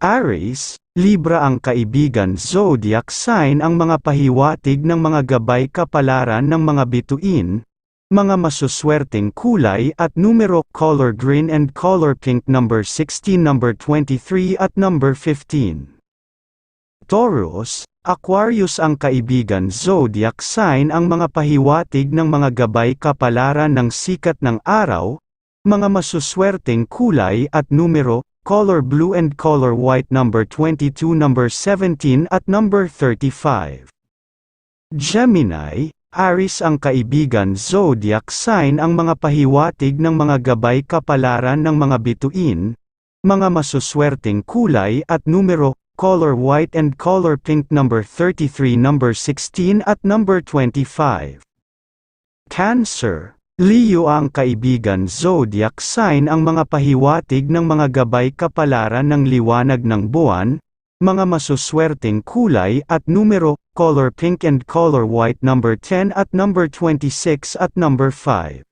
Aries, Libra ang kaibigan zodiac sign ang mga pahiwatig ng mga gabay kapalaran ng mga bituin, mga masuswerteng kulay at numero color green and color pink number 16 number 23 at number 15. Taurus, Aquarius ang kaibigan zodiac sign ang mga pahiwatig ng mga gabay kapalaran ng sikat ng araw, mga masuswerteng kulay at numero color blue and color white number 22 number 17 at number 35. Gemini, Aries ang kaibigan zodiac sign ang mga pahiwatig ng mga gabay kapalaran ng mga bituin, mga masuswerteng kulay at numero, color white and color pink number 33 number 16 at number 25. Cancer, Leo ang kaibigan zodiac sign ang mga pahiwatig ng mga gabay kapalaran ng liwanag ng buwan, mga masuswerteng kulay at numero, color pink and color white number 10 at number 26 at number 5.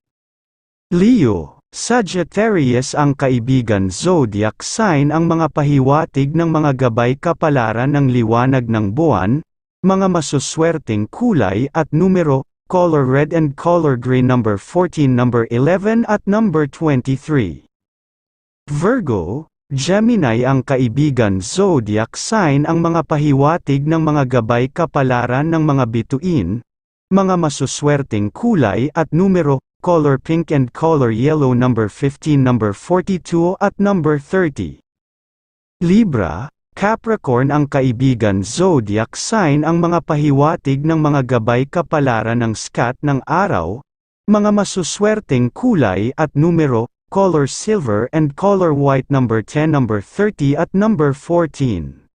Leo, Sagittarius ang kaibigan zodiac sign ang mga pahiwatig ng mga gabay kapalaran ng liwanag ng buwan, mga masuswerteng kulay at numero, color red and color green number 14 number 11 at number 23. Virgo, Gemini ang kaibigan zodiac sign ang mga pahiwatig ng mga gabay kapalaran ng mga bituin, mga masuswerteng kulay at numero, color pink and color yellow number 15 number 42 at number 30. Libra, Capricorn ang kaibigan zodiac sign ang mga pahiwatig ng mga gabay kapalaran ng skat ng araw, mga masuswerteng kulay at numero, color silver and color white number 10 number 30 at number 14.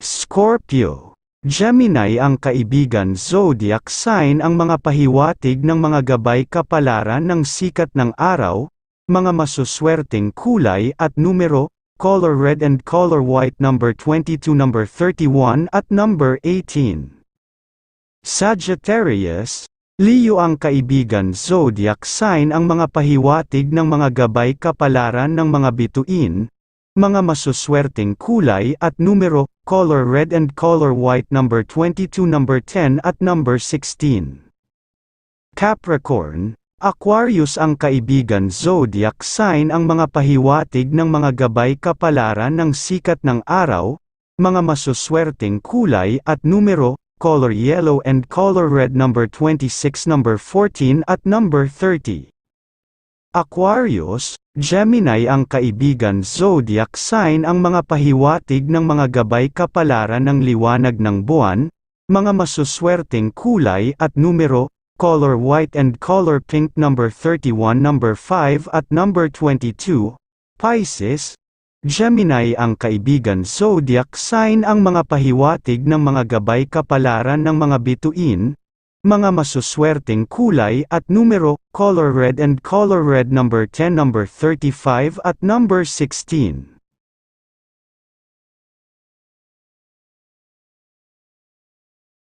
Scorpio, Gemini ang kaibigan zodiac sign ang mga pahiwatig ng mga gabay kapalaran ng sikat ng araw, mga masuswerteng kulay at numero, color red and color white number 22 number 31 at number 18. Sagittarius, Leo ang kaibigan zodiac sign ang mga pahiwatig ng mga gabay kapalaran ng mga bituin, mga masuswerteng kulay at numero, color red and color white number 22 number 10 at number 16. Capricorn, Aquarius ang kaibigan zodiac sign ang mga pahiwatig ng mga gabay kapalaran ng sikat ng araw, mga masuswerteng kulay at numero, color yellow and color red number 26 number 14 at number 30. Aquarius, Gemini ang kaibigan zodiac sign ang mga pahiwatig ng mga gabay kapalaran ng liwanag ng buwan, mga masuswerteng kulay at numero, color white and color pink number 31 number 5 at number 22, Pisces, Gemini ang kaibigan zodiac sign ang mga pahiwatig ng mga gabay kapalaran ng mga bituin, mga masuswerteng kulay at numero, color red and color red number 10 number 35 at number 16.